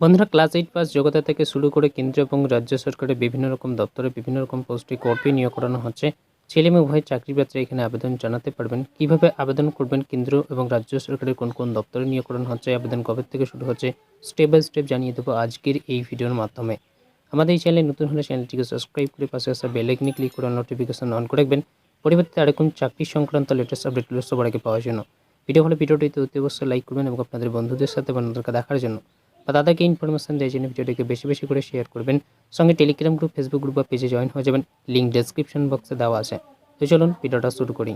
বন্ধুরা, class eight pass যোগ্যতা থেকে শুরু করে কেন্দ্র এবং রাজ্য সরকারের বিভিন্ন রকম দপ্তরে বিভিন্ন রকম পোস্টে কর্মী নিয়োগ করানো হচ্ছে। ছেলে মেয়ে উভয় চাকরি বাচ্চা এখানে আবেদন জানাতে পারবেন। কীভাবে আবেদন করবেন? কেন্দ্র এবং রাজ্য সরকারের কোন কোন দপ্তরে নিয়োগ করানো হচ্ছে? আবেদন কবে থেকে শুরু হচ্ছে? স্টেপ বাই স্টেপ জানিয়ে দেবো আজকের এই ভিডিওর মাধ্যমে। আমাদের এই চ্যানেলে নতুন হলে চ্যানেলটিকে সাবস্ক্রাইব করে পাশে আসা বেল আইকনে ক্লিক করে নোটিফিকেশন অন করে রাখবেন। পরিবর্তে আরেকম চাকরি সংক্রান্ত লেটেস্ট আপডেটগুলো সবার আগে পাওয়ার জন্য। ভিডিও হলে ভিডিওটিতে অতি অবশ্যই লাইক করবেন এবং আপনাদের বন্ধুদের সাথে বন্ধুদেরকে দেখার জন্য। বা তাদেরকে ইনফরমেশান দেওয়ার জন্য ভিডিওটিকে বেশি বেশি করে শেয়ার করবেন। সঙ্গে টেলিগ্রাম গ্রুপ ফেসবুক গ্রুপ বা পেজে জয়েন হয়ে যাবেন। লিঙ্ক ডেসক্রিপশন বক্সে দেওয়া আছে। তো চলুন ভিডিওটা শুরু করি।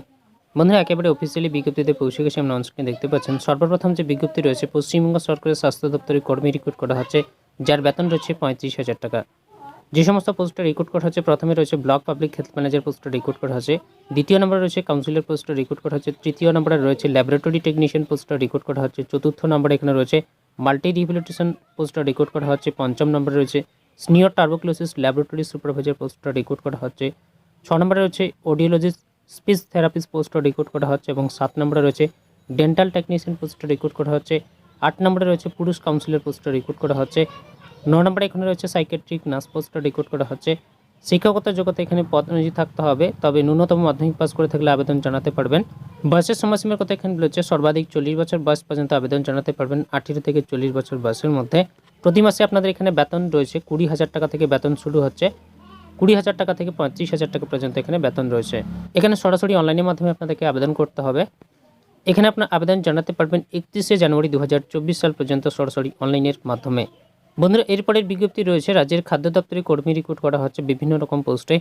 বন্ধুরা, একেবারে অফিসিয়ালি বিজ্ঞপ্তিতে পৌঁছে গেছে। আমরা অনস্ক্রিনে দেখতে পাচ্ছেন, সর্বপ্রথম যে বিজ্ঞপ্তি রয়েছে, পশ্চিমবঙ্গ সরকারের স্বাস্থ্য দপ্তরের কর্মী রিক্রুট করা হচ্ছে, যার বেতন রয়েছে পঁয়ত্রিশ হাজার টাকা। যে সমস্ত পোস্টে রিক্রুট করা হচ্ছে, প্রথমে রয়েছে ব্লক পাবলিক হেলথ ম্যানেজার পোস্টে রিক্রুট করা হচ্ছে, দ্বিতীয় নম্বরে রয়েছে কাউন্সিলর পোস্টে রিক্রুট করা হচ্ছে, তৃতীয় নম্বরে রয়েছে ল্যাবরেটরি টেকনিশিয়ান পোস্টে রিক্রুট করা হচ্ছে, চতুর্থ নম্বরে এখানে রয়েছে মাল্টি রিহেবিলিটেশন পোস্টটা রিক্রুট করা হচ্ছে, পঞ্চম নম্বরে রয়েছে সিনিয়র টার্বোক্লোসিস ল্যাবরেটরি সুপারভাইজার পোস্টটা রিক্রুট করা হচ্ছে, ছ নম্বরে রয়েছে অডিওলজিস্ট স্পিচ থেরাপিস্ট পোস্টটা রিক্রুট করা হচ্ছে এবং সাত নম্বরে রয়েছে ডেন্টাল টেকনিশিয়ান পোস্টটা রিক্রুট করা হচ্ছে, আট নম্বরে রয়েছে পুরুষ কাউন্সিলর পোস্টটা রিক্রুট করা হচ্ছে ন নম্বরে এখানে রয়েছে সাইকেট্রিক নার্স পোস্টটা রিক্রুট করা হচ্ছে। শিক্ষাগত যোগ্যতা এখানে পদ অনুযায়ী থাকতে হবে, তবে ন্যূনতম মাধ্যমিক পাস করে থাকলে আবেদন জানাতে পারবেন। বয়সের সময়সীমার কথা এখানে রয়েছে, সর্বাধিক চল্লিশ বছর বয়স পর্যন্ত আবেদন জানাতে পারবেন আঠেরো থেকে চল্লিশ বছর বয়সের মধ্যে। প্রতি মাসে আপনাদের এখানে বেতন রয়েছে, কুড়ি হাজার টাকা থেকে বেতন শুরু হচ্ছে। কুড়ি হাজার টাকা থেকে পঁয়ত্রিশ হাজার টাকা পর্যন্ত এখানে বেতন রয়েছে। এখানে সরাসরি অনলাইনের মাধ্যমে আপনাদেরকে আবেদন করতে হবে। এখানে আপনার আবেদন জানাতে পারবেন একত্রিশে জানুয়ারি দু হাজার চব্বিশ সাল পর্যন্ত সরাসরি অনলাইনের মাধ্যমে। বন্ধুরা, এরপরের বিজ্ঞপ্তি রয়েছে, রাজ্যের খাদ্য দপ্তরে কর্মী রিক্রুট করা হচ্ছে বিভিন্ন রকম পোস্টে।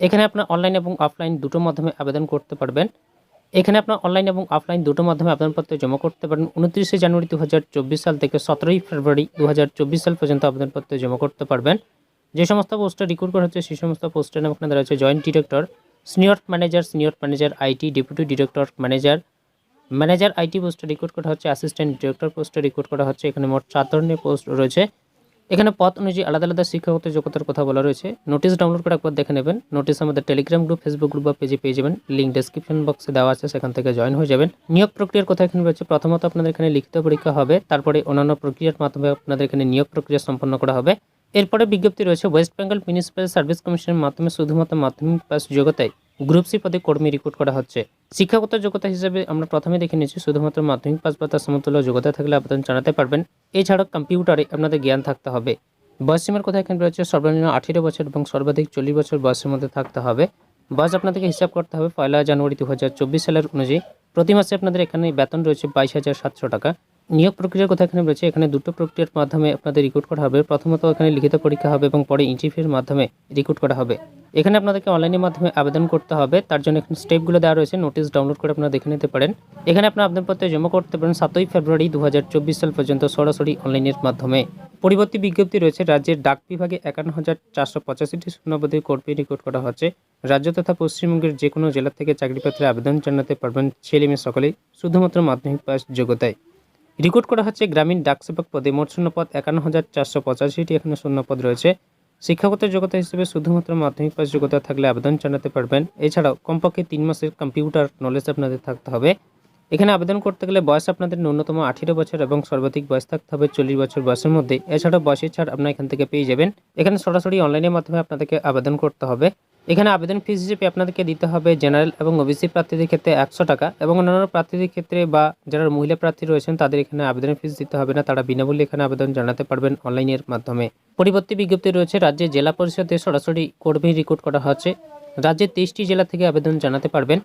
এখানে আপনার অনলাইন এবং অফলাইন দুটো মাধ্যমে আবেদন করতে পারবেন। এখানে আপনার অনলাইন এবং অফলাইন দুটো মাধ্যমে আবেদনপত্র জমা করতে পারেন উনত্রিশে জানুয়ারি দু হাজার চব্বিশ সাল থেকে সতেরোই ফেব্রুয়ারি দু হাজার চব্বিশ সাল পর্যন্ত আবেদনপত্র জমা করতে পারবেন। যে সমস্ত পোস্টে রিক্রুট করা হচ্ছে, সেই সমস্ত পোস্টের নাম আপনাদের রয়েছে, joint director senior manager senior manager IT deputy director manager manager IT পোস্টে রিক্রুট করা হচ্ছে অ্যাসিস্ট্যান্ট ডিরেক্টর পোস্টে রিক্রুট করা হচ্ছে। এখানে মোট চার ধরনের পোস্ট রয়েছে। এখানে পথ অনুযায়ী আলাদা আলাদা শিক্ষাগত যোগ্যতার কথা বলা রয়েছে। নোটিশ ডাউনলোড করে একবার দেখে নেবেন। নোটিশ আমাদের টেলিগ্রাম গ্রুপ, ফেসবুক গ্রুপ বা পেজে পেয়ে যাবেন। লিঙ্ক ডেসক্রিপশন বক্সে দেওয়া আছে, সেখান থেকে জয়েন হয়ে যাবেন। নিয়োগ প্রক্রিয়ার কথা এখানে রয়েছে। প্রথমত আপনাদের এখানে লিখিত পরীক্ষা হবে, তারপরে অন্যান্য প্রক্রিয়ার মাধ্যমে আপনাদের এখানে নিয়োগ প্রক্রিয়া সম্পন্ন করা হবে। এরপরে বিজ্ঞপ্তি রয়েছে, ওয়েস্ট বেঙ্গল মিউনিসিপ্যাল সার্ভিস কমিশনের মাধ্যমে শুধুমাত্র মাধ্যমিক পাস যোগ্যতায় গ্রুপ সি পদে কর্মী রিক্রুট করা হচ্ছে। শিক্ষাগত যোগ্যতা হিসেবে আমরা প্রথমে দেখে নিয়েছি, শুধুমাত্র মাধ্যমিক পাস বা তার সমতুল্য যোগ্যতা থাকলে আবেদন জানাতে পারবেন। এছাড়াও কম্পিউটারে আপনাদের জ্ঞান থাকতে হবে। বয়সীমার কথা এখানে রয়েছে, সর্বনিম্ন আঠেরো বছর এবং সর্বাধিক চল্লিশ বছর বয়সের মধ্যে থাকতে হবে। বয়স আপনাদেরকে হিসাব করতে হবে, পয়লা জানুয়ারি দু হাজার চব্বিশ সালের অনুযায়ী। প্রতি মাসে আপনাদের এখানে বেতন রয়েছে বাইশ হাজার সাতশো টাকা। নিয়োগ প্রক্রিয়ার কথা এখানে রয়েছে। এখানে দুটো প্রক্রিয়ার মাধ্যমে আপনাদের রিক্রুট করা হবে। প্রথমত এখানে লিখিত পরীক্ষা হবে এবং পরে ইন্টারভিউর মাধ্যমে রিক্রুট করা হবে। এখানে আপনাদেরকে অনলাইনের মাধ্যমে আবেদন করতে হবে। তার জন্য এখানে স্টেপগুলো দেওয়া রয়েছে। নোটিশ ডাউনলোড করে আপনারা দেখে নিতে পারেন। এখানে আপনার আবেদনপত্র জমা করতে পারেন সাতই ফেব্রুয়ারি দু হাজার চব্বিশ সাল পর্যন্ত সরাসরি অনলাইনের মাধ্যমে। পরিবর্তী বিজ্ঞপ্তি রয়েছে, রাজ্যের ডাক বিভাগে একান্ন হাজার চারশো পঁচাশিটি শূন্যপদে কর্মী রিক্রুট করা হচ্ছে। রাজ্য তথা পশ্চিমবঙ্গের যে কোনো জেলা থেকে চাকরিপত্রে আবেদন জানাতে পারবেন। ছেলে মেয়ে সকলেই শুধুমাত্র মাধ্যমিক পাস যোগ্যতায়। রিক্রুট করা হচ্ছে গ্রামীণ ডাকসেবক পদে মোট শূন্যপদ একান্ন হাজার চারশো পঁচাশিটি। এখানে শূন্যপদ রয়েছে। শিক্ষাগত যোগ্যতা হিসেবে শুধুমাত্র মাধ্যমিক পাস যোগ্যতা থাকলে আবেদন জানাতে পারবেন। এছাড়াও কমপক্ষে তিন মাসের কম্পিউটার নলেজ আপনাদের থাকতে হবে। এখানে আবেদন করতে গেলে বয়স আপনাদের ন্যূনতম আঠেরো বছর এবং সর্বাধিক বয়স থাকতে হবে চল্লিশ বছর বয়সের মধ্যে। এছাড়াও বয়সের ছাড় আপনার এখান থেকে পেয়ে যাবেন। এখানে সরাসরি অনলাইনের মাধ্যমে আপনাদেরকে আবেদন করতে হবে। এখানে আবেদন ফিস হিসেবে আপনাদেরকে দিতে হবে জেনারেল এবং ওবিসি প্রার্থীদের ক্ষেত্রে একশো টাকা এবং অন্যান্য প্রার্থীদের ক্ষেত্রে বা যারা মহিলা প্রার্থী রয়েছেন, তাদের এখানে আবেদন ফিস দিতে হবে না। তারা বিনামূল্যে এখানে আবেদন জানাতে পারবেন অনলাইনের মাধ্যমে। পরিবর্তী বিজ্ঞপ্তি রয়েছে, রাজ্যে জেলা পরিষদে সরাসরি কর্মী রিক্রুট করা হচ্ছে। রাজ্যের তেইশটি জেলা থেকে আবেদন জানাতে পারবেন।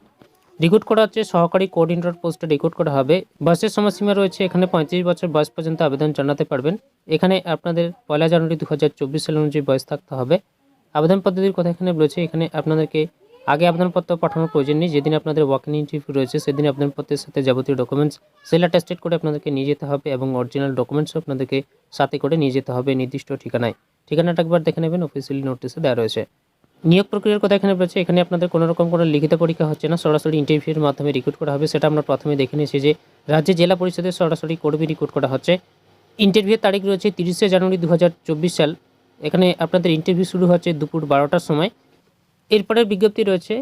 রিক্রুট করা হচ্ছে, সহকারী কোঅর্ডিনেটর পোস্টে রিক্রুট করা হবে। বয়সের সময়সীমা রয়েছে, এখানে পঁয়ত্রিশ বছর বয়স পর্যন্ত আবেদন জানাতে পারবেন। এখানে আপনাদের পয়লা জানুয়ারি দু হাজার চব্বিশ সাল অনুযায়ী বয়স থাকতে হবে। আবেদন পদ্ধতির কথা এখানে রয়েছে। এখানে আপনাদেরকে আগে আবেদনপত্র পাঠানোর প্রয়োজন নেই। যেদিন আপনাদের ওয়াক ইন ইন্টারভিউ রয়েছে, সেদিন আবেদনপত্রের সাথে যাবতীয় ডকুমেন্টস সেল অ্যাটাস্টেড করে আপনাদেরকে নিয়ে যেতে হবে এবং অরিজিনাল ডকুমেন্টসও আপনাদেরকে সাথে করে নিয়ে যেতে হবে নির্দিষ্ট ঠিকানায়। ঠিকানাটা একবার দেখে নেবেন অফিসিয়ালি নোটিসে দেওয়া রয়েছে। নিয়োগ প্রক্রিয়ার কথা এখানে রয়েছে। এখানে আপনাদের কোনো রকম কোনো লিখিত পরীক্ষা হচ্ছে না। সরাসরি ইন্টারভিউর মাধ্যমে রিক্রুট করা হবে। সেটা আমরা প্রথমে দেখে নিয়েছি যে রাজ্যে জেলা পরিষদের সরাসরি কর্মী রিক্রুট করা হচ্ছে। ইন্টারভিউর তারিখ রয়েছে তিরিশে জানুয়ারি দু হাজার চব্বিশ সাল। এখানে আপনাদের ইন্টারভিউ শুরু হচ্ছে দুপুর বারোটার সময়। এরপরের বিজ্ঞপ্তি রয়েছে,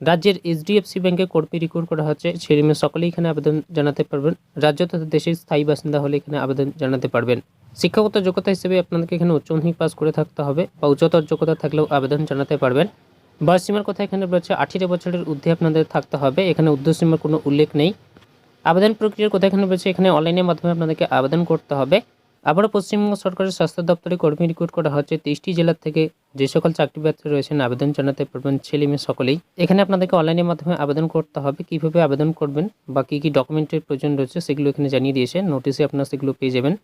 রাজ্যের এইচডিএফসি ব্যাংকে কর্মী রিক্রুট করা হচ্ছে। ছেলেমেয়ে সকলেই এখানে আবেদন জানাতে পারবেন। রাজ্য তথা দেশের স্থায়ী বাসিন্দা হলে এখানে আবেদন জানাতে পারবেন। শিক্ষাগত যোগ্যতা হিসেবে আপনাদেরকে এখানে উচ্চ মাধ্যমিক পাস করে থাকতে হবে বা উচ্চতর যোগ্যতা থাকলেও আবেদন জানাতে পারবেন। বয়স সীমার কথা এখানে রয়েছে, আঠেরো বছরের ঊর্ধ্বে আপনাদের থাকতে হবে। এখানে উর্ধ্বসীমার কোনো উল্লেখ নেই। আবেদন প্রক্রিয়ার কথা এখানে রয়েছে, এখানে অনলাইনের মাধ্যমে আপনাদেরকে আবেদন করতে হবে। আবারও পশ্চিমবঙ্গ সরকারের স্বাস্থ্য দপ্তরে কর্মী রিক্রুট করা হচ্ছে, তেইশটি জেলার থেকে যে সকল চাকরি প্রার্থী রয়েছেন, আবেদন জানাতে পারবেন ছেলে মেয়ে সকলেই। এখানে আপনাদেরকে অনলাইনের মাধ্যমে আবেদন করতে হবে, কীভাবে আবেদন করবেন বা কী কী ডকুমেন্টের প্রয়োজন রয়েছে সেগুলো এখানে জানিয়ে দিয়েছে নোটিশে আপনারা সেগুলো পেয়ে যাবেন।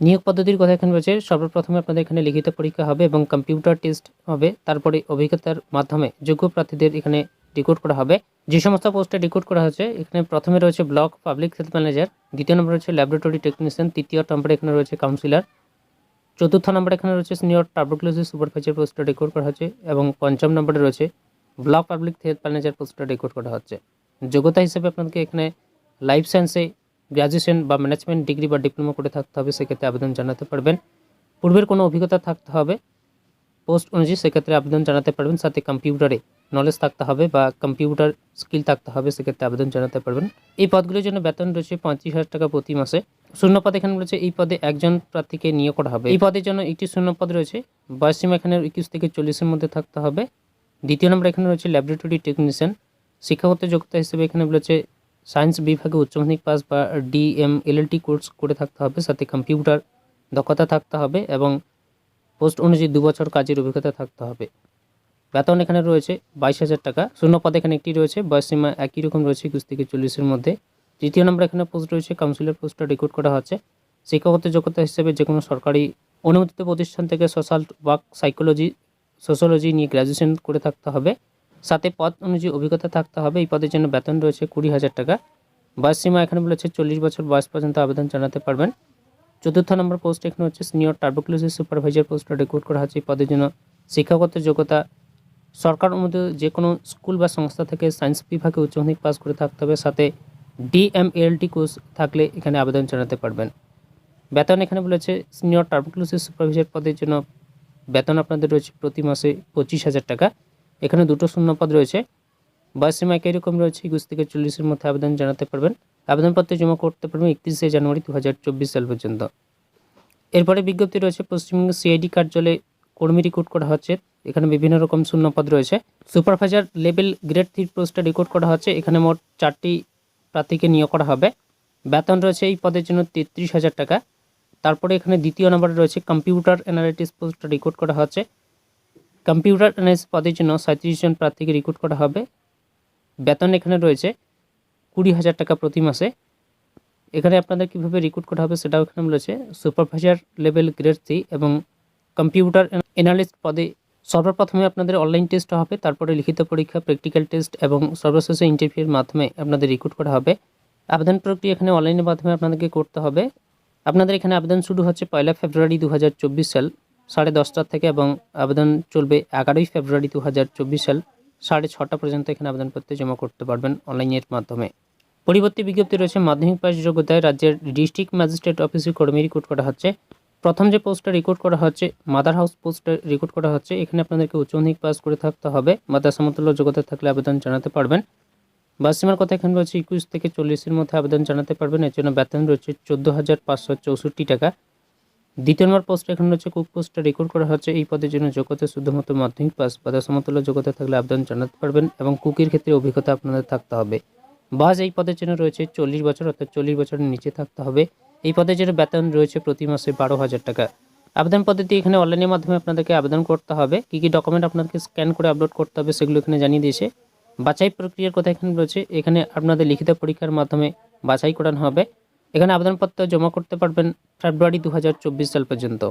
নিয়োগ পদ্ধতির কথা এখানে রয়েছে, সর্বপ্রথমে আপনাদের এখানে লিখিত পরীক্ষা হবে এবং কম্পিউটার টেস্ট হবে, তারপরে অভিজ্ঞতার মাধ্যমে যোগ্য প্রার্থীদের এখানে রিক্রুট করা হবে। যে সমস্ত পোস্টে রিক্রুট করা হচ্ছে এখানে প্রথমে রয়েছে ব্লক পাবলিক হেলথ ম্যানেজার দ্বিতীয় নম্বর রয়েছে ল্যাবরেটরি টেকনিশিয়ান তৃতীয় নম্বরে এখানে রয়েছে কাউন্সিলর চতুর্থ নম্বরে এখানে রয়েছে সিনিয়র টার্বোক্লোসিস সুপারভাইজার পোস্টে রিক্রুট করা হচ্ছে এবং পঞ্চম নম্বরে রয়েছে ব্লক পাবলিক হেলথ ম্যানেজার পোস্টে রিক্রুট করা হচ্ছে। যোগ্যতা হিসেবে আপনাদেরকে এখানে লাইফ সায়েন্সে গ্র্যাজুয়েশন বা ম্যানেজমেন্ট ডিগ্রি বা ডিপ্লোমা করে থাকতে হবে, সেক্ষেত্রে আবেদন জানাতে পারবেন। পূর্বের কোনো অভিজ্ঞতা থাকতে হবে পোস্ট অনুযায়ী সেক্ষেত্রে আবেদন জানাতে পারবেন, সাথে কম্পিউটারে নলেজ থাকতে হবে বা কম্পিউটার স্কিল থাকতে হবে, সেক্ষেত্রে আবেদন জানাতে পারবেন। এই পদগুলির জন্য বেতন রয়েছে পঁয়ত্রিশ হাজার টাকা প্রতি মাসে। শূন্য পদ এখানে রয়েছে, এই পদে একজন প্রার্থীকে নিয়োগ করা হবে। এই পদের জন্য একটি শূন্য পদ রয়েছে বয়সীমা এখানে একুশ থেকে চল্লিশের মধ্যে থাকতে হবে। দ্বিতীয় নম্বর এখানে রয়েছে ল্যাবরেটরি টেকনিশিয়ান শিক্ষাগত যোগ্যতা হিসেবে এখানে রয়েছে সায়েন্স বিভাগে উচ্চ মাধ্যমিক পাস বা ডিএম এলএলটি কোর্স করে থাকতে হবে, সাথে কম্পিউটার দক্ষতা থাকতে হবে এবং পোস্ট অনুযায়ী দু বছর কাজের অভিজ্ঞতা থাকতে হবে। বেতন এখানে রয়েছে বাইশ হাজার টাকা। শূন্য পদ এখানে একটি রয়েছে। বয়স সীমা একই রকম রয়েছে একুশ থেকে চল্লিশের মধ্যে। তৃতীয় নম্বর এখানে পোস্ট রয়েছে। কাউন্সিলর পোস্টটা রেকর্ড করা হচ্ছে। শিক্ষাগত যোগ্যতা হিসেবে যে কোনো সরকারি অনুমোদিত প্রতিষ্ঠান থেকে সোশ্যাল ওয়ার্ক সাইকোলজি সোশ্যোলজি নিয়ে গ্র্যাজুয়েশন করে থাকতে হবে। সাথে পদ অনুযায়ী অভিজ্ঞতা থাকতে হবে। এই পদের জন্য বেতন রয়েছে কুড়ি হাজার টাকা। বয়স সীমা এখানে বলেছে চল্লিশ বছর। বয়স পর্যন্ত আবেদন জানাতে পারবেন। চতুর্থ নম্বর পোস্ট এখানে হচ্ছে সিনিয়র টার্বোক্লোসিস সুপারভাইজার পোস্টটা রেকর্ড করা হচ্ছে। এই পদের জন্য শিক্ষাগত যোগ্যতা সরকার অনুমোদিত যে কোনো স্কুল বা সংস্থা থেকে সায়েন্স বিভাগে উচ্চ মাধ্যমিক পাস করে থাকতে হবে, সাথে ডিএমএলটি কোর্স থাকলে এখানে আবেদন জানাতে পারবেন। বেতন এখানে বলেছে সিনিয়র টার্বোক্লোসিস সুপারভাইজার পদের জন্য বেতন আপনাদের রয়েছে প্রতি মাসে পঁচিশ হাজার টাকা। এখানে দুটো শূন্য পদ রয়েছে। বয়স সীমা একই রকম রয়েছে, একুশ থেকে চল্লিশের মধ্যে আবেদন জানাতে পারবেন। আবেদনপত্র জমা করতে পারবেন একত্রিশে জানুয়ারি দু হাজার চব্বিশ সাল পর্যন্ত। এরপরে বিজ্ঞপ্তি রয়েছে পশ্চিমবঙ্গ সিআইডি কার্যালয়ে কর্মী রিক্রুট করা হচ্ছে। এখানে বিভিন্ন রকম শূন্যপদ রয়েছে। সুপারভাইজার লেভেল গ্রেড থ্রি পোস্টে রিক্রুট করা হচ্ছে। এখানে মোট চারটি প্রার্থীকে নিয়োগ করা হবে। বেতন রয়েছে এই পদের জন্য তেত্রিশ হাজার টাকা। তারপরে এখানে দ্বিতীয় নম্বরে রয়েছে কম্পিউটার অ্যানালিটিস পোস্টটা রিক্রুট করা হচ্ছে। কম্পিউটার অ্যানালিস পদের জন্য সাঁত্রিশ জন প্রার্থীকে রিক্রুট করা হবে। বেতন এখানে রয়েছে কুড়ি হাজার টাকা প্রতি মাসে। এখানে আপনাদের কীভাবে রিক্রুট করা হবে সেটাও এখানে রয়েছে। সুপারভাইজার লেভেল গ্রেড থ্রি এবং কম্পিউটার অ্যানালিস্ট পদে সর্বপ্রথমে আপনাদের অনলাইন টেস্ট হবে, তারপরে লিখিত পরীক্ষা প্র্যাকটিক্যাল টেস্ট এবং সর্বশেষে ইন্টারভিউর মাধ্যমে আপনাদের রিক্রুট করা হবে। আবেদন প্রক্রিয়া এখানে অনলাইনের মাধ্যমে আপনাদেরকে করতে হবে। আপনাদের এখানে আবেদন শুরু হচ্ছে পয়লা ফেব্রুয়ারি দু হাজার চব্বিশ সাল, সাড়ে দশটা থেকে এবং আবেদন চলবে এগারোই ফেব্রুয়ারি দু হাজার চব্বিশ সাল, সাড়ে ছটা পর্যন্ত এখানে আবেদনপত্র জমা করতে পারবেন অনলাইনের মাধ্যমে। পরিবর্তী বিজ্ঞপ্তি রয়েছে, মাধ্যমিক পাস যোগ্যতায় রাজ্যের ডিস্ট্রিক্ট ম্যাজিস্ট্রেট অফিসে কর্মী রিক্রুট করা হচ্ছে। প্রথম যে পোস্টটা রিক্রুট করা হচ্ছে মাদার হাউস পোস্টে রিক্রুট করা হচ্ছে, এখানে আপনাদেরকে উচ্চ মাধ্যমিক পাস করে থাকতে হবে। মাদার সমতুল্য যোগ্যতা থাকলে আবেদন জানাতে পারবেন। বাস সীমার কথা এখানে রয়েছে, একুশ থেকে চল্লিশের মধ্যে আবেদন জানাতে পারবেন। এর জন্য বেতন রয়েছে চোদ্দ হাজার পাঁচশো চৌষট্টি টাকা। দ্বিতীয় নম্বর পোস্ট এখানে রয়েছে, কুক পোস্টটা রেকর্ড করা হচ্ছে। এই পদের জন্য যোগ্যতা শুধুমাত্র মাধ্যমিক পাস বা সমতুল্য যোগ্যতা থাকলে আবেদন জানাতে পারবেন এবং কুকির ক্ষেত্রে অভিজ্ঞতা আপনাদের থাকতে হবে। বাস এই পদের জন্য রয়েছে চল্লিশ বছর, অর্থাৎ চল্লিশ বছরের নিচে থাকতে হবে। এই পদের জন্য বেতন রয়েছে প্রতি মাসে বারো হাজার টাকা। আবেদন পদ্ধতি এখানে অনলাইনের মাধ্যমে আপনাদেরকে আবেদন করতে হবে। কী কী ডকুমেন্ট আপনাদেরকে স্ক্যান করে আপলোড করতে হবে সেগুলো এখানে জানিয়ে দিয়েছে। বাছাই প্রক্রিয়ার কথা এখানে রয়েছে। এখানে আপনাদের লিখিত পরীক্ষার মাধ্যমে বাছাই করানো হবে। এখানে আবেদনপত্র জমা করতে পারবেন ফেব্রুয়ারি দু হাজার চব্বিশ সাল পর্যন্ত।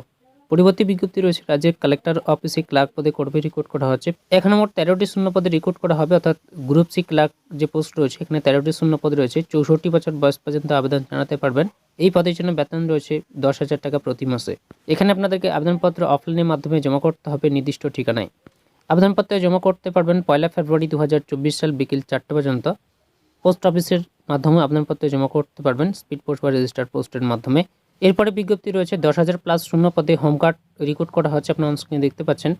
পরিবর্তী বিজ্ঞপ্তি রয়েছে রাজ্যের কালেক্টর অফিসে ক্লার্ক পদে কর্মী রিক্রুট করা হচ্ছে। এখানে মোট তেরোটি শূন্য পদে রিক্রুট করা হবে, অর্থাৎ গ্রুপ সি ক্লার্ক যে পোস্ট রয়েছে, এখানে তেরোটি শূন্য পদ রয়েছে। চৌষট্টি বছর বয়স পর্যন্ত আবেদন জানাতে পারবেন। এই পদের জন্য বেতন রয়েছে দশ হাজার টাকা প্রতি মাসে। এখানে আপনাদেরকে আবেদনপত্র অফলাইনের মাধ্যমে জমা করতে হবে নির্দিষ্ট ঠিকানায়। আবেদনপত্র জমা করতে পারবেন পয়লা ফেব্রুয়ারি দু হাজার চব্বিশ সাল বিকেল চারটে পর্যন্ত। পোস্ট অফিসের মাধ্যমে আবেদনপত্র জমা করতে পারবেন, স্পিড পোস্ট বা রেজিস্টার পোস্টের মাধ্যমে। এরপরে বিজ্ঞপ্তি রয়েছে, দশ হাজার প্লাস শূন্য পদে হোমগার্ড রিক্রুট করা হচ্ছে আপনার স্ক্রিনে দেখতে পাচ্ছেন।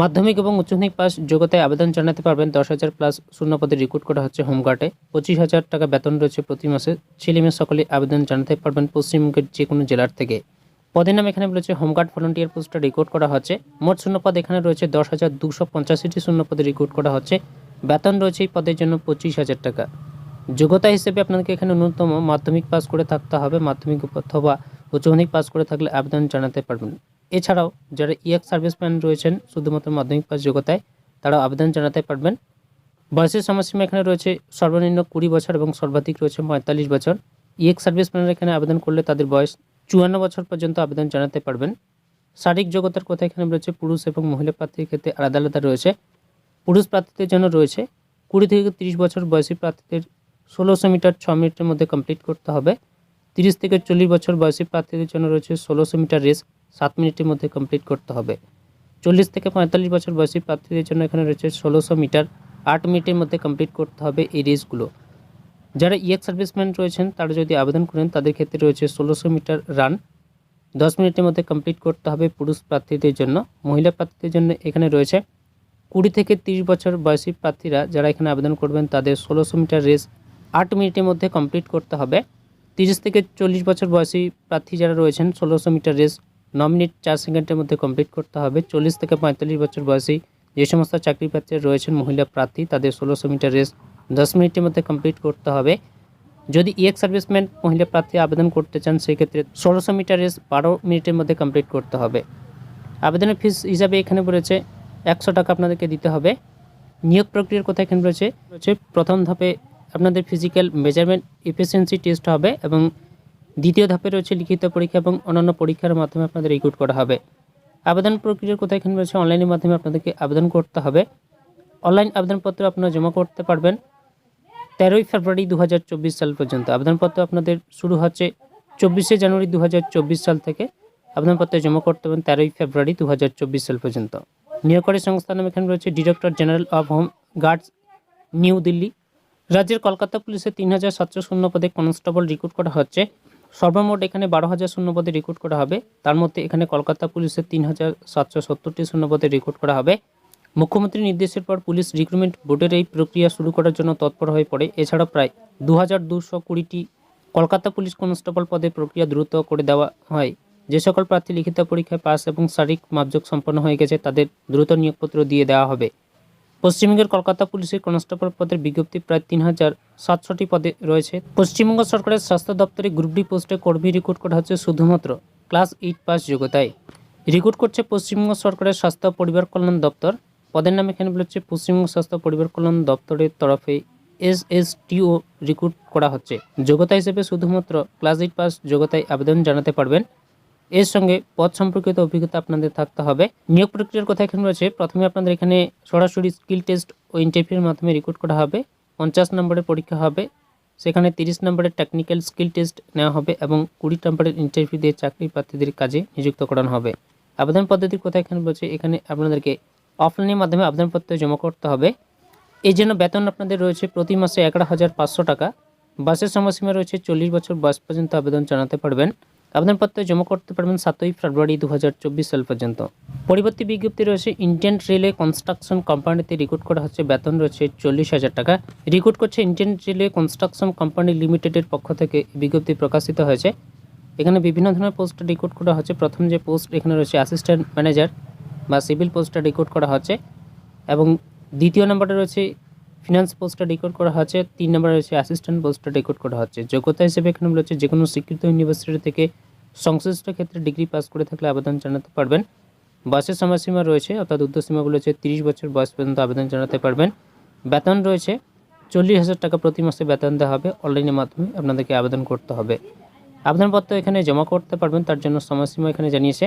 মাধ্যমিক এবং উচ্চ মাধ্যমিক পাস যোগ্যতায় আবেদন জানাতে পারবেন, দশ হাজার প্লাস শূন্য পদে রিক্রুট করা হচ্ছে হোমগার্ডে পঁচিশ হাজার টাকা বেতন রয়েছে প্রতি মাসে, ছেলে মেয়ে সকলে আবেদন জানাতে পারবেন পশ্চিমবঙ্গের যে কোনো জেলার থেকে। পদের নাম এখানে বলেছে হোমগার্ড ভলেন্টিয়ার পোস্টটা রেকর্ড করা হচ্ছে। মোট শূন্যপদ এখানে রয়েছে, দশ হাজার দুশো পঞ্চাশিটি শূন্যপদে রেকর্ড করা হচ্ছে। বেতন রয়েছে এই পদের জন্য পঁচিশ হাজার টাকা। যোগ্যতা হিসেবে আপনাদেরকে এখানে ন্যূনতম মাধ্যমিক পাস করে থাকতে হবে, মাধ্যমিক অথবা উচ্চ মাধ্যমিক পাস করে থাকলে আবেদন জানাতে পারবেন। এছাড়াও, যারা ইএক্স সার্ভিসম্যান রয়েছেন, শুধুমাত্র মাধ্যমিক পাস যোগ্যতায়, তারাও আবেদন জানাতে পারবেন। বয়সের সময়সীমা এখানে রয়েছে সর্বনিম্ন কুড়ি বছর এবং সর্বাধিক রয়েছে পঁয়তাল্লিশ বছর। ইএক্স সার্ভিসম্যানরা এখানে আবেদন করলে তাদের বয়স চুয়ান্ন বছর পর্যন্ত আবেদন জানাতে পারবেন। শারীরিক যোগ্যতার কথা এখানে রয়েছে, পুরুষ এবং মহিলা প্রার্থীর ক্ষেত্রে আলাদা আলাদা রয়েছে। পুরুষ প্রার্থীদের জন্য রয়েছে কুড়ি থেকে তিরিশ বছর বয়সী প্রার্থীদের ষোলোশো মিটার ছ মিনিটের মধ্যে কমপ্লিট করতে হবে। তিরিশ থেকে চল্লিশ বছর বয়সী প্রার্থীদের জন্য রয়েছে ষোলোশো মিটার রেস সাত মিনিটের মধ্যে কমপ্লিট করতে হবে। চল্লিশ থেকে পঁয়তাল্লিশ বছর বয়সী প্রার্থীদের জন্য এখানে রয়েছে ষোলোশো মিটার আট মিনিটের মধ্যে কমপ্লিট করতে হবে এই রেসগুলো। যারা ইয়েক সার্ভিসম্যান রয়েছেন, তারা যদি আবেদন করেন, তাদের ক্ষেত্রে রয়েছে ষোলোশো মিটার রান। দশ মিনিটের মধ্যে কমপ্লিট করতে হবে পুরুষ প্রার্থীদের জন্য। মহিলা প্রার্থীদের জন্য এখানে রয়েছে কুড়ি থেকে তিরিশ বছর বয়সী প্রার্থীরা যারা এখানে আবেদন করবেন, তাদের ষোলোশো মিটার রেস আট মিনিটের মধ্যে কমপ্লিট করতে হবে। তিরিশ থেকে চল্লিশ বছর বয়সী প্রার্থী যারা রয়েছেন, ষোলোশো মিটার রেস ন মিনিট চার সেকেন্ডের মধ্যে কমপ্লিট করতে হবে। চল্লিশ থেকে পঁয়তাল্লিশ বছর বয়সী যে সমস্ত চাকরি প্রার্থীরা রয়েছেন, মহিলা প্রার্থী, তাদের ষোলোশো মিটার রেস দশ মিনিটের মধ্যে কমপ্লিট করতে হবে। যদি ইএক্স সার্ভিসম্যান মহিলা প্রার্থী আবেদন করতে চান, সেক্ষেত্রে ষোলোশো মিটার রেস বারো মিনিটের মধ্যে কমপ্লিট করতে হবে। আবেদনের ফিস হিসাবে এখানে বলেছে একশো টাকা আপনাদেরকে দিতে হবে। নিয়োগ প্রক্রিয়ার কথা এখানে রয়েছে। রয়েছে প্রথম ধাপে আপনাদের ফিজিক্যাল মেজারমেন্ট এফিসিয়েন্সি টেস্ট হবে এবং দ্বিতীয় ধাপে রয়েছে লিখিত পরীক্ষা এবং অন্যান্য পরীক্ষার মাধ্যমে আপনাদের রিক্রুট করা হবে। আবেদন প্রক্রিয়ার কথা এখানে রয়েছে অনলাইনের মাধ্যমে আপনাদেরকে আবেদন করতে হবে। অনলাইন আবেদনপত্র আপনারা জমা করতে পারবেন। তেরোই ফেব্রুয়ারি দু হাজার চব্বিশ সাল পর্যন্ত। আবেদনপত্র আপনাদের শুরু হচ্ছে চব্বিশে জানুয়ারি দু হাজার চব্বিশ সাল থেকে। আবেদনপত্র জমা করতে পারেন তেরোই ফেব্রুয়ারি দু হাজার চব্বিশ সাল পর্যন্ত। নিয়োগকারী সংস্থার নাম এখানে রয়েছে director general of home guards New Delhi রাজ্যের কলকাতা পুলিশে তিন হাজার সাতশো শূন্য পদে কনস্টেবল রিক্রুট করা হচ্ছে। সর্বমোট এখানে বারো হাজার শূন্য পদে রিক্রুট করা হবে। তার মধ্যে এখানে কলকাতা পুলিশের তিন হাজার সাতশো সত্তরটি শূন্য পদে রিক্রুট করা হবে। মুখ্যমন্ত্রীর নির্দেশের পর পুলিশ রিক্রুটমেন্ট বোর্ডের এই প্রক্রিয়া শুরু করার জন্য তৎপর হয়ে পড়ে। এছাড়া প্রায় দু হাজার দুশো কুড়িটি কলকাতা পুলিশ কনস্টেবল পদে প্রক্রিয়া দ্রুত করে দেওয়া হয়। যে সকল প্রার্থী লিখিত পরীক্ষায় পাস এবং শারীরিক মাপযোগ সম্পন্ন হয়ে গেছে, তাদের দ্রুত নিয়োগপত্র দিয়ে দেওয়া হবে। পশ্চিমবঙ্গের কলকাতা পুলিশের কনস্টেবল পদের বিজ্ঞপ্তি প্রায় তিন হাজার সাতশোটি পদে রয়েছে। পশ্চিমবঙ্গ সরকারের স্বাস্থ্য দপ্তরে গ্রুপ ডি পোস্টে কর্মী রিক্রুট করা হচ্ছে শুধুমাত্র ক্লাস এইট পাস যোগ্যতায়। রিক্রুট করছে পশ্চিমবঙ্গ সরকারের স্বাস্থ্য পরিবার কল্যাণ দপ্তর। পদের নাম এখানে বলেছে পশ্চিমবঙ্গ স্বাস্থ্য পরিবার কল্যাণ দপ্তরের তরফে এস এস টিও রিক্রুট করা হচ্ছে। যোগ্যতা হিসেবে শুধুমাত্র ক্লাস এইট পাস যোগ্যতায় আবেদন জানাতে পারবেন। এর সঙ্গে পদ সম্পর্কিত অভিজ্ঞতা আপনাদের থাকতে হবে। নিয়োগ প্রক্রিয়ার কথা এখানে রয়েছে। প্রথমে আপনাদের এখানে সরাসরি স্কিল টেস্ট ও ইন্টারভিউর মাধ্যমে রেকর্ড করা হবে। পঞ্চাশ নম্বরের পরীক্ষা হবে। সেখানে তিরিশ নম্বরের টেকনিক্যাল স্কিল টেস্ট নেওয়া হবে এবং কুড়ি নম্বরের ইন্টারভিউ দিয়ে চাকরি প্রার্থীদের কাজে নিযুক্ত করানো হবে। আবেদন পদ্ধতির কথা এখানে বলছে এখানে আপনাদেরকে অফলাইনের মাধ্যমে আবেদনপত্র জমা করতে হবে। এই জন্য বেতন আপনাদের রয়েছে প্রতি মাসে এগারো হাজার পাঁচশো টাকা। বাসের সময়সীমা রয়েছে চল্লিশ বছর। বয়স পর্যন্ত আবেদন জানাতে পারবেন। আবেদনপত্র জমা করতে পারবেন সাতই ফেব্রুয়ারি দু হাজার চব্বিশ সাল পর্যন্ত। পরবর্তী বিজ্ঞপ্তি রয়েছে, ইন্ডিয়ান রেলওয়ে কনস্ট্রাকশন কোম্পানিতে রিক্রুট করা হচ্ছে বেতন রয়েছে চল্লিশ হাজার টাকা। রিক্রুট করছে ইন্ডিয়ান রেলওয়ে কনস্ট্রাকশন কোম্পানি লিমিটেডের পক্ষ থেকে বিজ্ঞপ্তি প্রকাশিত হয়েছে। এখানে বিভিন্ন ধরনের পোস্ট রিক্রুট করা হচ্ছে। প্রথম যে পোস্ট এখানে রয়েছে, অ্যাসিস্ট্যান্ট ম্যানেজার বা সিভিল পোস্টটা রিক্রুট করা হচ্ছে। এবং দ্বিতীয় নম্বরে রয়েছে ফিনান্স পোস্টটা রেকর্ড করা হচ্ছে তিন নম্বরে রয়েছে অ্যাসিস্ট্যান্ট পোস্টটা রেকর্ড করা হচ্ছে। যোগ্যতা হিসেবে এখানে রয়েছে যে কোনো স্বীকৃত ইউনিভার্সিটি থেকে সংশ্লিষ্ট ক্ষেত্রে ডিগ্রি পাস করে থাকলে আবেদন জানাতে পারবেন। বয়সের সময়সীমা রয়েছে, অর্থাৎ উর্ধ্বসীমাগুলো হচ্ছে তিরিশ বছর বয়স পর্যন্ত আবেদন জানাতে পারবেন। বেতন রয়েছে, চল্লিশ হাজার টাকা প্রতি মাসে বেতন দেওয়া হবে অনলাইনের মাধ্যমে আপনাদেরকে আবেদন করতে হবে। আবেদনপত্র এখানে জমা করতে পারবেন, তার জন্য সময়সীমা এখানে জানিয়েছে।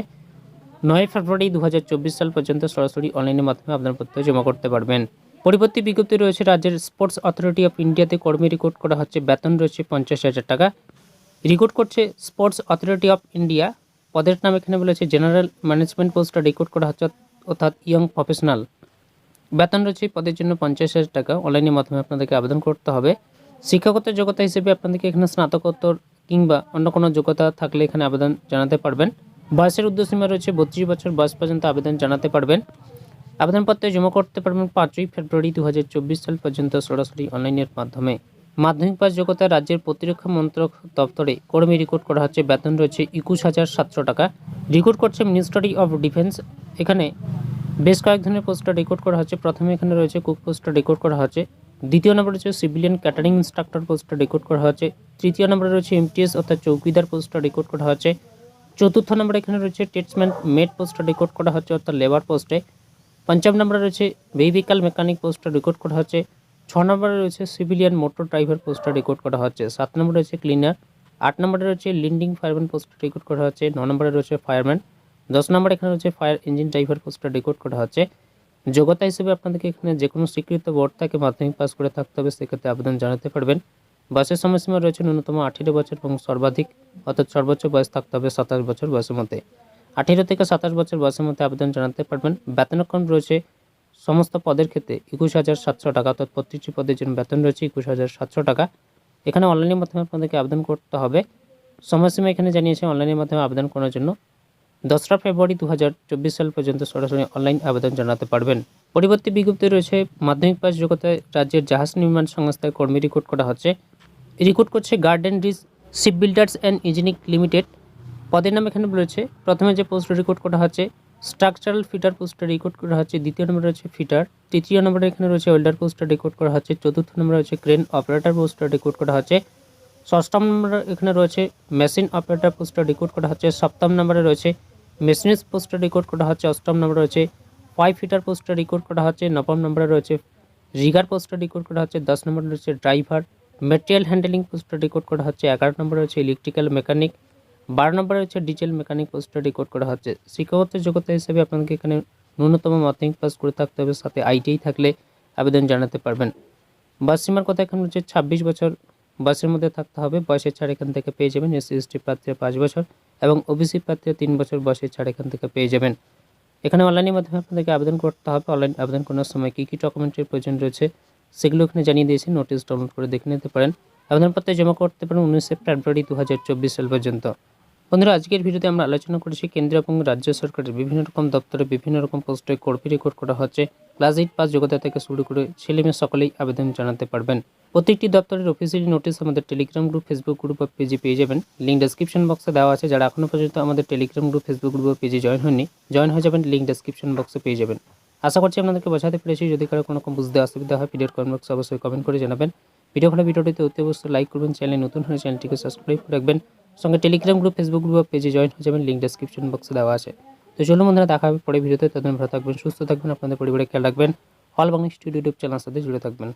নয় ফেব্রুয়ারি দু হাজার চব্বিশ সাল পর্যন্ত সরাসরি অনলাইনের মাধ্যমে আবেদনপত্র জমা করতে পারবেন। পরবর্তী বিজ্ঞপ্তি রয়েছে, রাজ্যের স্পোর্টস অথরিটি অফ ইন্ডিয়াতে কর্মী রেকর্ড করা হচ্ছে, বেতন রয়েছে পঞ্চাশ হাজার টাকা। রেকর্ড করছে স্পোর্টস অথরিটি অফ ইন্ডিয়া। পদের নাম এখানে বলেছে, জেনারেল ম্যানেজমেন্ট পোস্টটা রেকর্ড করা হচ্ছে অর্থাৎ ইয়ং প্রফেশনাল। বেতন রয়েছে পদের জন্য পঞ্চাশ হাজার টাকা। অনলাইনের মাধ্যমে আপনাদেরকে আবেদন করতে হবে। শিক্ষাগত যোগ্যতা হিসেবে আপনাদেরকে এখানে স্নাতকোত্তর কিংবা অন্য কোনো যোগ্যতা থাকলে এখানে আবেদন জানাতে পারবেন। বয়সের উদ্দেশ্যীমা রয়েছে বত্রিশ বছর। বয়স পর্যন্ত আবেদন জানাতে পারবেন। আবেদনপত্রে জমা করতে পারবেন পাঁচই ফেব্রুয়ারি দু হাজার চব্বিশ সাল পর্যন্ত সরাসরি অনলাইনের মাধ্যমে। মাধ্যমিক পাস যোগ্যতায় রাজ্যের প্রতিরক্ষা মন্ত্রক দপ্তরে কর্মী রেকর্ড করা হচ্ছে, বেতন রয়েছে একুশ হাজার সাতশো টাকা। রেকর্ড করছে মিনিস্ট্রি অফ ডিফেন্স। এখানে বেশ কয়েক ধরনের পোস্টার রেকর্ড করা হচ্ছে। প্রথমে এখানে রয়েছে কুক পোস্টার রেকর্ড করা হচ্ছে। দ্বিতীয় নম্বরে রয়েছে সিভিলিয়ান ক্যাটারিং ইনস্ট্রাক্টর পোস্টার রেকর্ড করা হচ্ছে। তৃতীয় নম্বরে রয়েছে এমটিএস অর্থাৎ চৌকিদার পোস্টার রেকর্ড করা হচ্ছে। চতুর্থ নম্বরে এখানে রয়েছে টেটসম্যান মেড পোস্টার রেকর্ড করা হচ্ছে, অর্থাৎ লেবার পোস্টে। পঞ্চম নম্বরে রয়েছে ভেহিক্যাল মেকানিক পোস্টার রেকর্ড করা হচ্ছে। ছ নম্বরে রয়েছে সিভিলিয়ান মোটর ড্রাইভার পোস্টার রেকর্ড করা হচ্ছে। সাত নম্বরে রয়েছে ক্লিনার আট নম্বরে রয়েছে লিন্ডিং ফায়ারম্যান পোস্টার রেকর্ড করা হচ্ছে। ন নম্বরে রয়েছে ফায়ারম্যান দশ নম্বরে এখানে রয়েছে ফায়ার ইঞ্জিন ড্রাইভার পোস্টার রেকর্ড করা হচ্ছে। যোগ্যতা হিসেবে আপনাদেরকে এখানে যে কোনো স্বীকৃত বোর্ড থেকে মাধ্যমিক পাস করে থাকতে হবে, সেক্ষেত্রে আবেদন জানাতে পারবেন। বয়সের সময়সীমা রয়েছে ন্যূনতম আঠেরো বছর এবং সর্বাধিক, অর্থাৎ সর্বোচ্চ বয়স থাকতে হবে সাতাশ বছর বয়সের মধ্যে। আঠেরো থেকে সাতাশ বছর বয়সের মধ্যে আবেদন জানাতে পারবেন। বেতনক্ষণ রয়েছে সমস্ত পদের ক্ষেত্রে একুশ হাজার সাতশো টাকা, অর্থাৎ প্রতিটি পদের জন্য বেতন রয়েছে একুশ হাজার সাতশো টাকা। এখানে অনলাইনের মাধ্যমে আপনাদেরকে আবেদন করতে হবে। সময়সীমা এখানে জানিয়েছে অনলাইনের মাধ্যমে আবেদন করার জন্য। দশরা ফেব্রুয়ারি দু হাজার চব্বিশ সাল পর্যন্ত সরাসরি অনলাইন আবেদন জানাতে পারবেন। পরিবর্তী বিজ্ঞপ্তি রয়েছে, মাধ্যমিক পাস যোগ্যতায় রাজ্যের জাহাজ নির্মাণ সংস্থায় কর্মী রিক্রুট করা হচ্ছে। রিক্রুট করছে garden reach shipbuilders and engineers limited পদের নাম এখানে রয়েছে। প্রথমে যে পোস্ট রেকর্ড করা হচ্ছে স্ট্রাকচারাল ফিটার পোস্টে রেকর্ড করা হচ্ছে, দ্বিতীয় নম্বরে রয়েছে ফিটার তৃতীয় নম্বরে এখানে রয়েছে ওয়েল্ডার পোস্টটা রেকর্ড করা হচ্ছে, চতুর্থ নম্বরে রয়েছে ক্রেন অপারেটর পোস্টটা রেকর্ড করা হচ্ছে, ষষ্ঠম নম্বরে এখানে রয়েছে মেশিন অপারেটর পোস্টে রেকর্ড করা হচ্ছে, সপ্তম নম্বরে রয়েছে মেশিনিস্ট পোস্টে রেকর্ড করা হচ্ছে, অষ্টম নম্বরে রয়েছে ফাইভ ফিটার পোস্টে রেকর্ড করা হচ্ছে, নবম নম্বরে রয়েছে রিগার পোস্টে রেকর্ড করা হচ্ছে, দশ নম্বরে রয়েছে ড্রাইভার মেটেরিয়াল হ্যান্ডেলিং পোস্টে রেকর্ড করা হচ্ছে, এগারো নম্বরে রয়েছে ইলেকট্রিক্যাল মেকানিক বারো নম্বরে রয়েছে ডিজেল মেকানিক পোস্টে রিক্রুট করা হচ্ছে। শিক্ষাগত যোগ্যতা হিসেবে আপনাদেরকে এখানে ন্যূনতম মাধ্যমিক পাস করে থাকতে হবে, সাথে আইটিআই থাকলে আবেদন জানাতে পারবেন। বাস সীমার কথা এখানে হচ্ছে ছাব্বিশ বছর বাসের মধ্যে থাকতে হবে, বয়সের ছাড় এখান থেকে পেয়ে যাবেন এসসি এসটি প্রার্থীরা পাঁচ বছর এবং ওবিসি প্রার্থীরা তিন বছর বয়সের ছাড় এখান থেকে পেয়ে যাবেন। এখানে অনলাইনের মাধ্যমে আপনাদেরকে আবেদন করতে হবে, অনলাইন আবেদন করার সময় কী কী ডকুমেন্টের প্রয়োজন রয়েছে সেগুলো এখানে জানিয়ে দিয়েছি, নোটিশ ডাউনলোড করে দেখে নিতে পারেন। আবেদনপত্রে জমা করতে পারেন উনিশে ফেব্রুয়ারি দু হাজার চব্বিশ সাল পর্যন্ত। বন্ধুরা, আজকের ভিডিওতে আমরা আলোচনা করেছি কেন্দ্র এবং রাজ্য সরকারের বিভিন্ন রকম দপ্তরে বিভিন্ন রকম পোস্টে কর্মী রেকর্ড করা হচ্ছে। ক্লাস এইট পাস যোগ্যতা থেকে শুরু করে ছেলেমেয়ে সকলেই আবেদন জানাতে পারবেন। প্রত্যেকটি দপ্তরের অফিসিয়ালি নোটিশ আমাদের টেলিগ্রাম গ্রুপ ফেসবুক গ্রুপ বা পেজে পেয়ে যাবেন। লিঙ্ক ডেসক্রিপশন বক্সে দেওয়া আছে। যারা এখনও পর্যন্ত আমাদের টেলিগ্রাম গ্রুপ ফেসবুক গ্রুপ বা পেজে জয়েন হননি জয়েন হয়ে যাবেন লিঙ্ক ডেসক্রিপশন বক্সে পেয়ে যাবেন। আশা করছি আপনাদেরকে বোঝাতে পেরেছি। যদি কারও কোনো রকম বুঝতে অসুবিধা হয় ভিডিওর কমেন্ট বক্সে অবশ্যই কমেন্ট করে জানাবেন। ভিডিও ভালো ভিডিওটিতে অতি অবশ্যই লাইক করবেন। চ্যানেল নতুন হলে চ্যানেলটিকে সাবস্ক্রাইব করে রাখবেন। সঙ্গে টেলিগ্রাম গ্রুপ, ফেসবুক গ্রুপ বা পেজে জয়েন হয়ে যাবেন। লিঙ্ক ডেসক্রিপশন বক্সে দেওয়া আছে। তো চলুন বন্ধুরা, দেখা হবে পরে ভিডিওতে ততদিন ভালো থাকবেন, সুস্থ থাকবেন, আপনাদের পরিবারের খেয়াল রাখবেন। অল বাংলা স্টুডিও ইউটিউব চ্যানেলের সাথে জুড়ে থাকবেন।